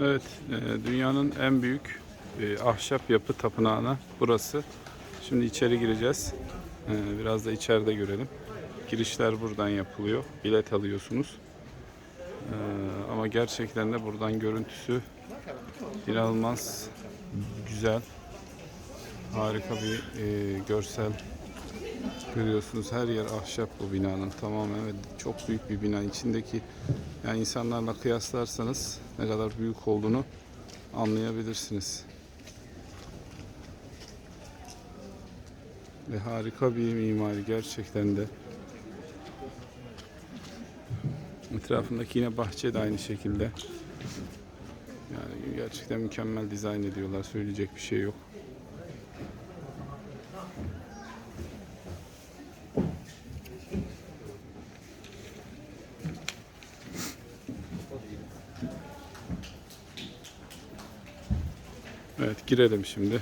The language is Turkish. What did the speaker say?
Evet, e, dünyanın en büyük e, ahşap yapı tapınağına burası. Şimdi içeri gireceğiz. E, Biraz da içeride görelim. Girişler buradan yapılıyor. Bilet alıyorsunuz. Ama gerçekten de buradan görüntüsü inanılmaz güzel. Harika bir görsel görüyorsunuz. Her yer ahşap bu binanın. Tamamen evet, çok büyük bir bina. İçindeki yani insanlarla kıyaslarsanız ne kadar büyük olduğunu anlayabilirsiniz. Ve harika bir mimari gerçekten de. Etrafındaki yine bahçe de aynı şekilde. Yani gerçekten mükemmel dizayn ediyorlar. Söyleyecek bir şey yok. Evet girelim şimdi.